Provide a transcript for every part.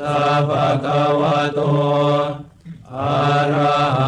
สะภะคะวะโตอะระห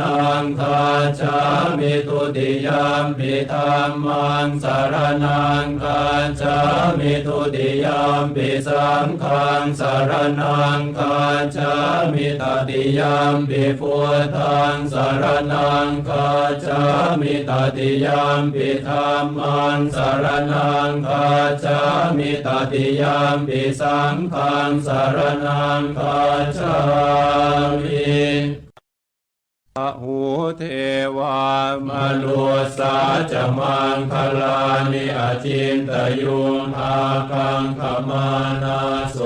นังคัจามิทุติยามปิธัมมังสารนังคัจามิทุติยามปิสังฆังสารนังคัจามิตติยามปิพุทธังสารนังคัจามิตติยามปิธัมมังสารนังคัจามิตติยามปิสังฆังสารนังคัจามิ หูเทวามนุสาจมังคลานิอจินตยุงอาคังขมานาโส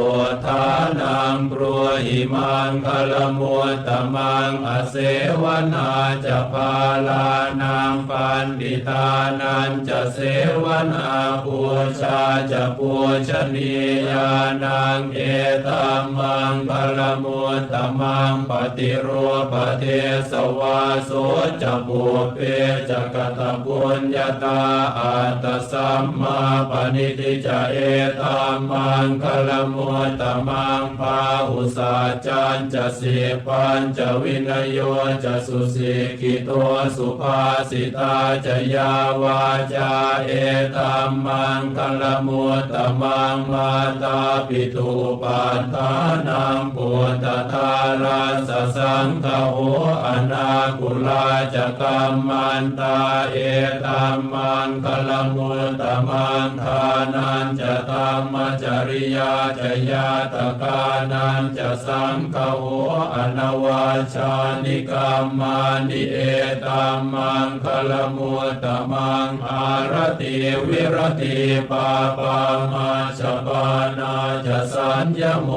ธานังปรวหิมังคลมุตตมังอเสวนาจะพาลานังปันดิตานันจะเสวนาปูชาจะปูชนียานังเอตัมมังคลมุตตมังปฏิโรปเทสวาโสจะบุเปจะกตบุญญาตาอัตสัมมาปณิติจะเอตัมมังคลมุตมังพาหุสาจันจะสีปัญจะวินโยจะสุสิกิโตสุภาสิตาจะยาวาจาเอตัมมังคลมุตตมังมาตาปิตุปัฏฐานังปุตตาราสสังฆโหอนนาคุลาจะกัมมันตาเอตัมมังคลมุตตมังทานันจะธรรมจริยาจะยาตกานันจะสังฆโหอนวาชานิกรรมานิเอตัมมังคลมุตตมังอารติวิรติปาปามาชปานาจะสัญญโม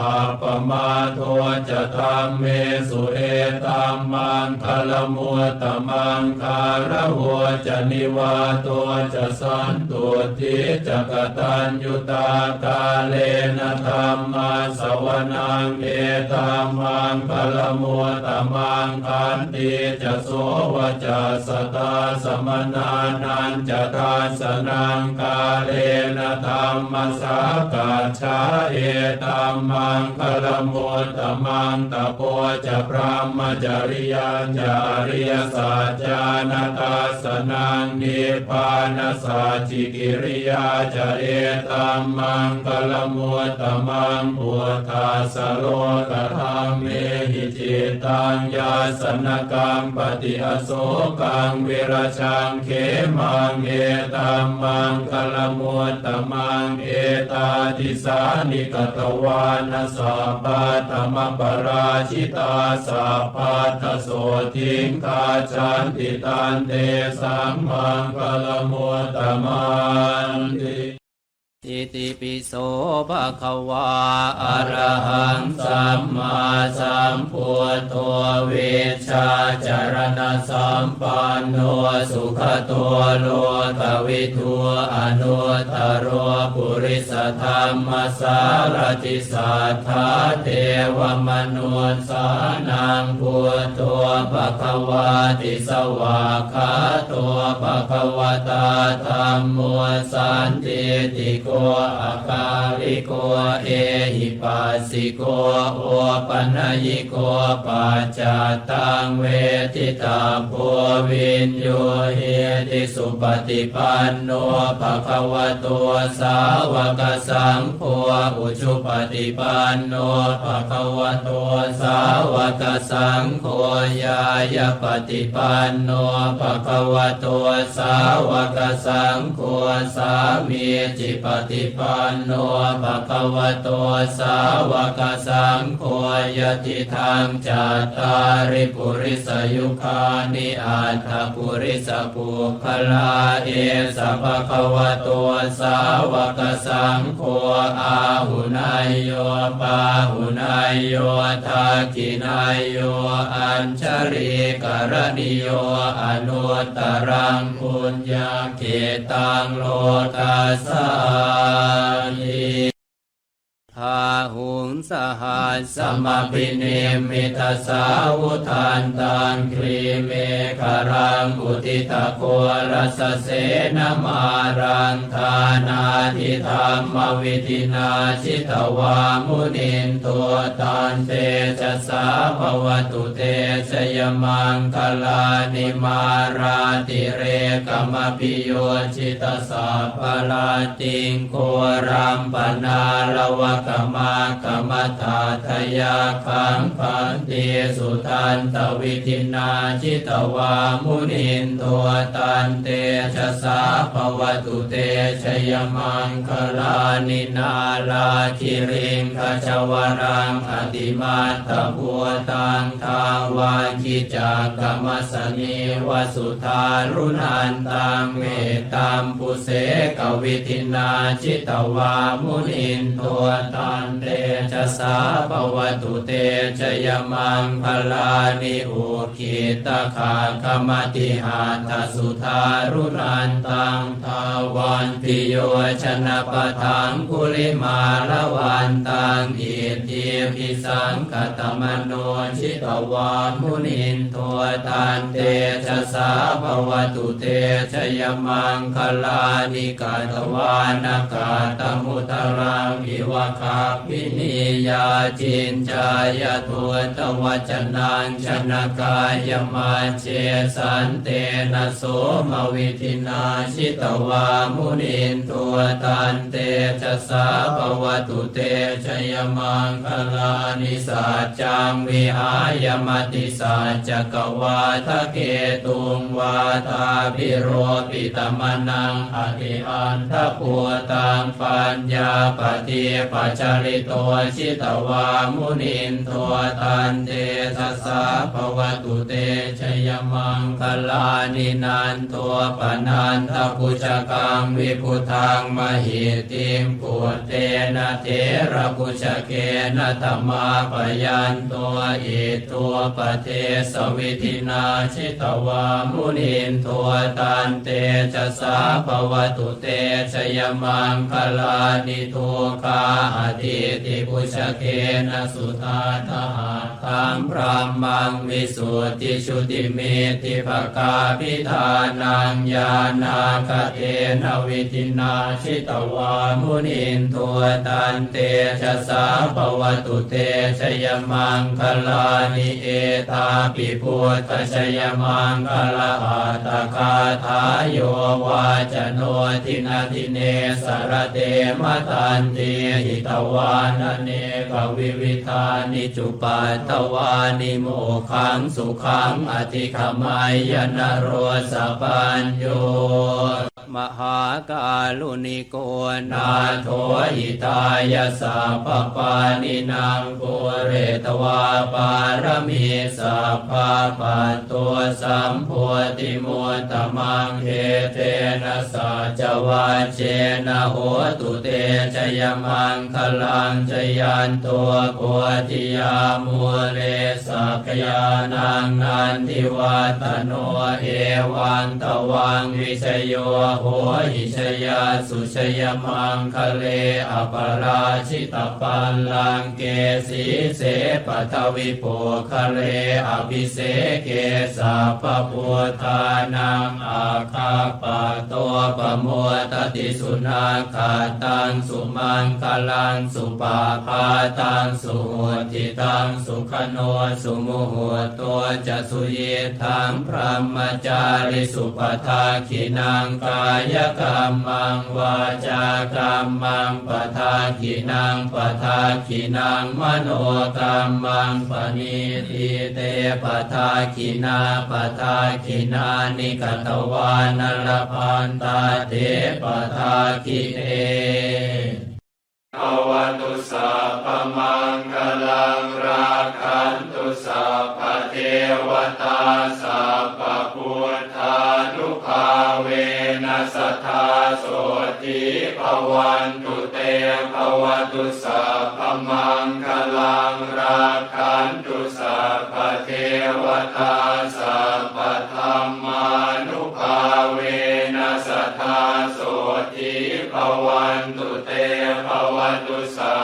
อาปมาโทจะธรรมเมสุเอตัมมงคลมุตตมังคารหัวจะนิวาตัวจะสันตุทิจะกตัญยุตากาเลนะธรรมาสวนังเอตัมมังคลมุตตมังคันติจะโสวจะสตาสมนานันจะทานสนังกาเลนะธรรมสากาชาเอตัมมังคลมุตตมังตะโพจะพระมจริยัญจาริยสัจจานาตาสนังนิพานสัจิกิริยาจเอตัมมังคลมุตตมังพุทาสโลกธรรมเมหิจิตังยาสนกังปฏิอโศกังเวรชังเขมังเอตัมมังคลมุตตมังเอตาทิสานิกตวานะสัพพะธรรมปราชิตาสัพพะโสทิงคาจันติตันเตสัมมังกลมุตตมันติ อิติปิโสภะคะวาอะระหังสัมมาสัมพุทโธเวชาจารณสัมปันโนสุขตัวโลกวิทูอนุตตโรปุริสธรรมสารติสัทธาเทวมนุนสานังพุทโธภะคะวาติสวากขาตัวภะคะวตาธรรมโมสันติติโกอากาลิโกเอหิปัสสิโกโอปัญญิโกปัจจตังเวทิตาโพวินโยเฮติสุปฏิปันโนภะคะวะโตสาวกสังโฆอุชุปฏิปันโนภะคะวะโตสาวกสังโฆยายปฏิปันโนภะคะวะโตสาวกสังโฆสามีจิปฏิปันโนภะคะวะโตสาวกสังโฆยติทางจัตตาริปุริสยุคานิอัตถปุริสปุคลาเอสะภะคะวะโตสาวกสังโฆอาหุนายโยปาหุนายโยทากินายโยอัญชริกรณิโยอนุตตรังปุญญาเกตังโลกัสสานิ พาหุงสหัสสมปิเนมิตาสาวุทานตังครีเมฆรังอุติตะโครัสเสนมารังทานาทิธรรมวิธินาชิตวามุนินตัวตันเตจสาภวตุเตชยมังคลานิมาราติเรกมปิโยชิตสาปลาติงโครัมปนาลวะกมากรรมตาทยาขังพันติสุทันตวิธินาชิตวามุนินตัวตันเตชะสาภวตุเตชยมังคลานินาลาคิริงขจวรังอติมาตบัวตังทาวาคิจากกรรมสนีวสุธารุนันตังเมตตามปุเสกวิธินาชิตวามุนินตัวตันเตชะสาภวตุเตชยมังพลานิอุคิตขากมติหาทสุธารุนันตังทาวันติโยชนะปทังกุลิมาละวันตังอิทิพิสังกตมโนชิตวามุนินตัวตันเตชะสาภวตุเตชยมังคลานิกาตวานากาตมุตรังวิวคาปินิยาจินจายตัวตวัจนังชนะกายมาเชสันเตนะโสมวิธินาชิตวามุนินตัวตันเตชะสาภวตุเตชยมังคลานิสัจจังวิหายมติสัจจกวาทะเกตุงวาทาพิโรปิตมนังอธิอันทปัวตังปัญญาปฏิปัจจริโตชิตวามุนินตัวตันเตทัสสะภวตุเตชยมังคลานินันตัวปนันทปุจกังวิพุทังมหิติมปุตเตนะเทระปุจเกนะธรรมาปยันตัวอิตัวปเทสวิธินาชิตวามุนินตัวตันเตชะสาภวตุเตชยมังคลานิทุกาอธิติปุชเกนะสุตาทหาตังพระมังวิสุทธิชุติเมติภกาพิธานังญาณาคเทนวิธินาชิตวามุนินตัวตันเตชะสาภวตุเตชยมังคลานิเอตาปิพุทธชยมังคลาอัตตคาทายโยวาจโนทินาทิเนสรเตมตันเตหิตวานเนกวิวิธานิจุปัตตวานิโมขังสุขังอธิขมายนโรสปัญโย มหากาลุนิโกนาโทหิตายสัพพปานินางปุเรตวาปารมีสัพพะปัตตัวสัมโพธิมุตตมังเทเทนะสัจวาเจนะโหตุเตชยมังคลังชยันตัวโพธิยามุเลสักยานังนันทิวัตโนเอวังตวังวิชโยโหหิชยาสุชยมังคะเลอปราชิตปัลลังเกสีเสปทวิโปคะเลอภิเสเกสัพพพุทานังอาคาปะตัวปะมัวตติสุนาคาตังสุมังคลังสุปาพาตังสุโหติตังสุขโนสุมุโหตัวจะสุเยทังพระมจาริสุปทาขินังกาายกรรมังวาจากรรมังปทาขินังปทาขินังมโนกรรมังปณิทิเตปทาขินาปทาขินานิกตวานรพันตาเตปทาขิเตภวตุสัพมังคลังราคันตุสัพเทวตาสัพพุทธานุภา สัทธาโสติภวันตุเตภวตุสัพพมังคลังราคันตุสัพพเทวตาสัพพธรรมานุภาเวนัสัทธาโสติภวันตุเตภวตุสั